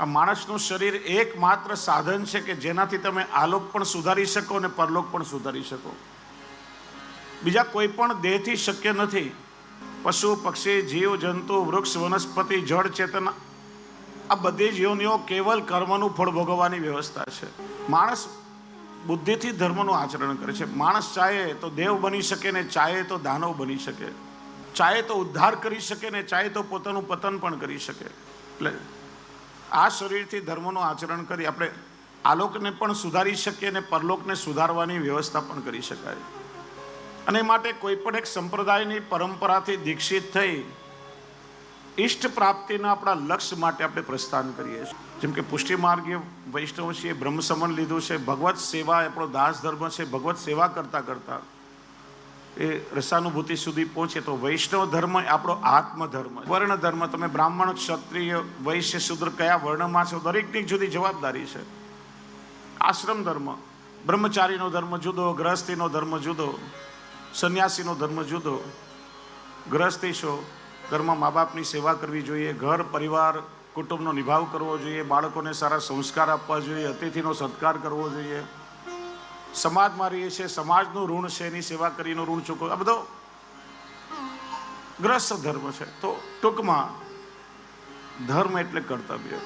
આ માણસનું શરીર એકમાત્ર સાધન છે કે જેનાથી તમે આલોક પણ સુધારી શકો અને પરલોક પણ સુધારી શકો. બીજા કોઈ પણ દેહથી શક્ય નથી. પશુ, પક્ષી, જીવ, જંતુ, વૃક્ષ, વનસ્પતિ, જળ, ચેતન, આ બધી જીવનીઓ કેવલ કર્મનું ફળ ભોગવવાની વ્યવસ્થા છે. માણસ બુદ્ધિથી ધર્મનું આચરણ કરે છે. માણસ ચાહે તો દેવ બની શકે ને ચાહે તો દાનવ બની શકે. ચાહે તો ઉદ્ધાર કરી શકે ને ચાહે તો પોતાનું પતન પણ કરી શકે. એટલે આ શરીરથી ધર્મનું આચરણ કરી આપણે આલોકને પણ સુધારી શકીએ અને પરલોકને સુધારવાની વ્યવસ્થા પણ કરી શકાય. અને માટે કોઈ પણ એક સંપ્રદાયની પરંપરાથી દીક્ષિત થઈ ઈષ્ટ પ્રાપ્તિના આપણા લક્ષ્ય માટે આપણે પ્રસ્થાન કરીએ છીએ. જેમ કે પુષ્ટિ માર્ગીય વૈષ્ણવ છે, બ્રહ્મસમન લીધું છે, ભગવત સેવા આપણો દાસ ધર્મ છે, ભગવત સેવા કરતાં કરતા એ રસાનુભૂતિ સુધી પહોંચે તો વૈષ્ણવ ધર્મ આપણો આત્મ ધર્મ વર્ણ ધર્મ તમે બ્રાહ્મણ, ક્ષત્રિય, વૈશ્ય, શુદ્ર કયા વર્ણમાં છો, દરેકની જુદી જવાબદારી છે. આશ્રમ ધર્મ, બ્રહ્મચારીનો ધર્મ જુદો ગ્રહસ્થીનો ધર્મ જુદો, સંન્યાસીનો ધર્મ જુદો. ગ્રહસ્થી છો, ઘરમાં મા બાપની સેવા કરવી જોઈએ, ઘર, પરિવાર, કુટુંબનો નિભાવ કરવો જોઈએ, બાળકોને સારા સંસ્કાર આપવા જોઈએ, અતિથિનો સત્કાર કરવો જોઈએ. સમાજમાં રહીએ છીએ, સમાજનું ઋણ છે, એની સેવા કરીને ઋણ ચૂકવો આ બધો ગ્રસ્ત ધર્મ છે. તો ટૂંકમાં ધર્મ એટલે કર્તવ્ય.